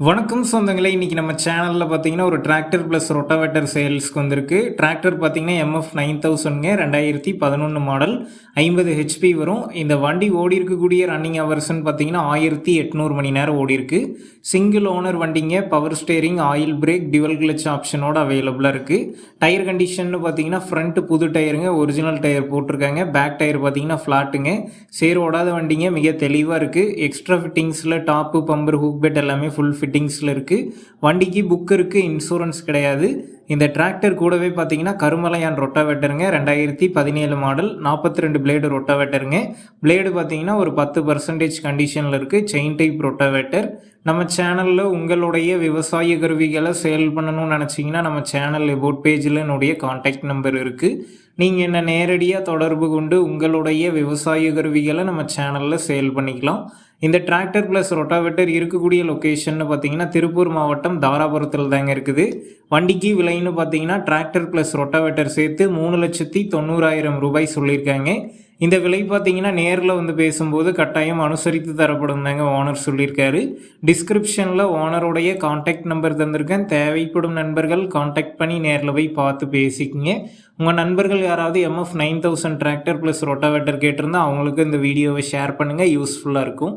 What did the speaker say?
வணக்கம் சொந்தங்களே இன்றைக்கி நம்ம சேனலில் பார்த்தீங்கன்னா ஒரு டிராக்டர் ப்ளஸ் ரொட்டாவேட்டர் சேல்ஸ்க்கு வந்திருக்கு. டிராக்டர் பார்த்தீங்கன்னா எம்எஃப் நைன் தௌசண்ட்ங்க ரெண்டாயிரத்தி பதினொன்று மாடல் ஐம்பது ஹெச்பி வரும். இந்த வண்டி ஓடி இருக்கக்கூடிய ரன்னிங் ஹவர்ஸ்னு பார்த்தீங்கன்னா ஆயிரத்தி எட்நூறு மணி நேரம் ஓடி இருக்கு. சிங்கிள் ஓனர் வண்டிங்க power steering oil brake dual clutch ஆப்ஷனோட அவைலபிளாக இருக்குது டயர் கண்டிஷன் பார்த்தீங்கன்னா ஃப்ரண்ட் புது டயருங்க ஒரிஜினல் டயர் போட்டிருக்காங்க. பேக் டயர் பார்த்தீங்கன்னா ஃப்ளாட்டுங்க சேர் ஓடாத வண்டிங்க மிக தெளிவாக இருக்குது எக்ஸ்ட்ரா ஃபிட்டிங்ஸில் டாப்பு பம்பர் ஹூக் பெட் எல்லாமே ஃபுல் ஃபிட்டிங்ஸில் இருக்குது வண்டிக்கு புக் இருக்குது இன்சூரன்ஸ் கிடையாது. இந்த டிராக்டர் கூடவே பார்த்தீங்கன்னா கருமலையான் ரொட்டாவேட்டருங்க ரெண்டாயிரத்தி பதினேழு மாடல் நாற்பத்தி ரெண்டு பிளேடு ரொட்டாவேட்டருங்க பிளேடு பார்த்தீங்கன்னா ஒரு பத்து பர்சன்டேஜ் கண்டிஷனில் இருக்குது செயின் டைப் ரொட்டாவேட்டர் நம்ம சேனலில் உங்களுடைய விவசாய கருவிகளை சேல் பண்ணணும்னு நினச்சிங்கன்னா நம்ம சேனல் எபோட் பேஜில் என்னுடைய காண்டாக்ட் நம்பர் இருக்குது நீங்கள் என்ன நேரடியாக தொடர்பு கொண்டு உங்களுடைய விவசாய கருவிகளை நம்ம சேனலில் சேல் பண்ணிக்கலாம். இந்த டிராக்டர் ப்ளஸ் ரொட்டாவேட்டர் இருக்கக்கூடிய லொக்கேஷன் பார்த்தீங்கன்னா திருப்பூர் மாவட்டம் தாராபுரத்தில் தாங்க இருக்குது. வண்டிக்கு விலைன்னு பார்த்தீங்கன்னா டிராக்டர் ப்ளஸ் ரொட்டாவேட்டர் சேர்த்து மூணு லட்சத்தி தொண்ணூறாயிரம் ரூபாய் சொல்லியிருக்காங்க. இந்த விலை பார்த்தீங்கன்னா நேரில் வந்து பேசும்போது கட்டாயம் அனுசரித்து தரப்படும் தாங்க ஓனர் சொல்லியிருக்காரு. டிஸ்கிரிப்ஷனில் ஓனருடைய காண்டாக்ட் நம்பர் தந்திருக்கேன். தேவைப்படும் நண்பர்கள் காண்டாக்ட் பண்ணி நேரில் போய் பார்த்து பேசிக்கிங்க. உங்கள் நண்பர்கள் யாராவது MF nine thousand tractor plus rotavator கேட்டிருந்தா அவங்களுக்கு இந்த வீடியோவை ஷேர் பண்ணுங்கள் யூஸ்ஃபுல்லாக இருக்கும்.